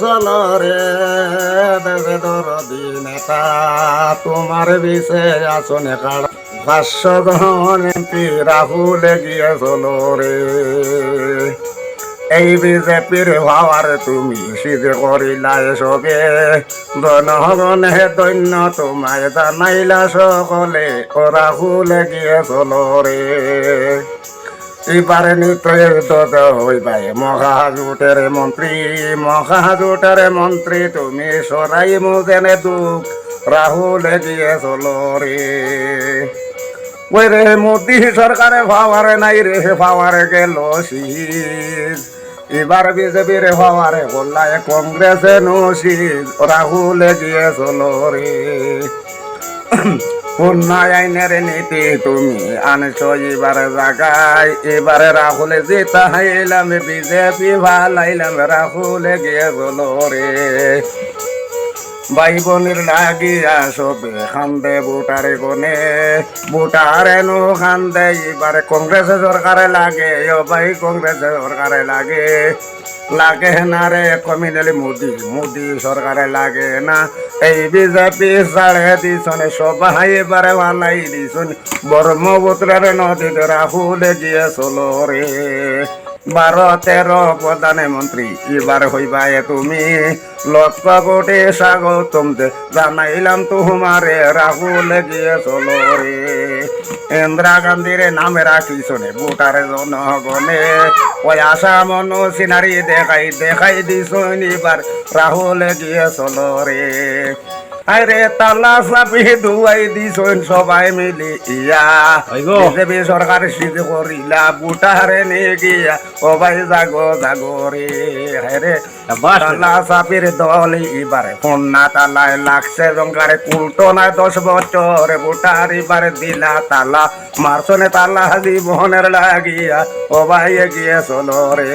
চলো রে দেবে নেতা, তোমার বিষে আসনে কাড়া ভাষ্য গ্রহণ এমপি রাহুল গিয়ে চলো রে। এই বিজেপির ভাবার তুমি সিধে করিলা এসবে। জনগণে দৈন্য, তোমায় জানাইলা সকলে, ও রাহুল গিয়ে চলো রে। এবারে নিত্রের দদ হইবাই। মহাজোটের মন্ত্রী মহাজোটের মন্ত্রী, তুমি সরাই মুজেনে দুঃখ, রাহুল গিয়ে চলো রে। ওই রে মোদি সরকারে ভাবারে নাই রে ভাবারে গেল শীষ এবার বিজেপির ভাবারে বললায় কংগ্রেসে নশীষ রাহুল গিয়ে চলো উন্নয়নের নীতি তুমি আনছো এবার জাগায় এবারে রাহুলে জিতা হাইলাম, বিজেপি ভালাইলাম, রাহুলে গিয়ে বলো রে। ভাই বোনের লাগিয়া সবে খান্দে বুটারে গনে। বুটারে নো খান্দে, এবারে কংগ্রেস সরকারে লাগে, ও ভাই কংগ্রেস সরকারে লাগে। লাগে না রে কমিনালি মোদি মোদি সরকারে লাগে না। এই বিজেপি সাড়ে দিছনে, সবাই এবারে ভালাই দিছন। ব্রহ্মপুত্রের নদীতে রাহুল গিয়ে চলো রে। বারো তেরো প্রধানমন্ত্রী, এবার হইবাই তুমি। লক্ষ কোটি স্বাগতম জানাইলাম তোমারে, রাহুল গিয়ে চলো রে। ইন্দিরা গান্ধীর নামে রাখি শোনে, ভোটার জনগণে। ওই আশা মনো সিনারি দেখাই দেখাই দিস এবার, রাহুল গিয়ে চলো রে। আরে তালা চাপি ধুয়াই দিছ সবাই মিলি ইয়া। বিজেপি সরকার সিদ্ধ করিলা বুটারে নিয়ে গিয়া ভাই জাগো জাগো রে হায়রে তালা চাপির দল এবারে কন্যা তালায় লাগছে জঙ্কারে কুলটো না দশ বছর বুটার এবারে দিলা তালা মারছনে তালা জীবনের লাগিয়া ও ভাই গিয়ে চলো রে।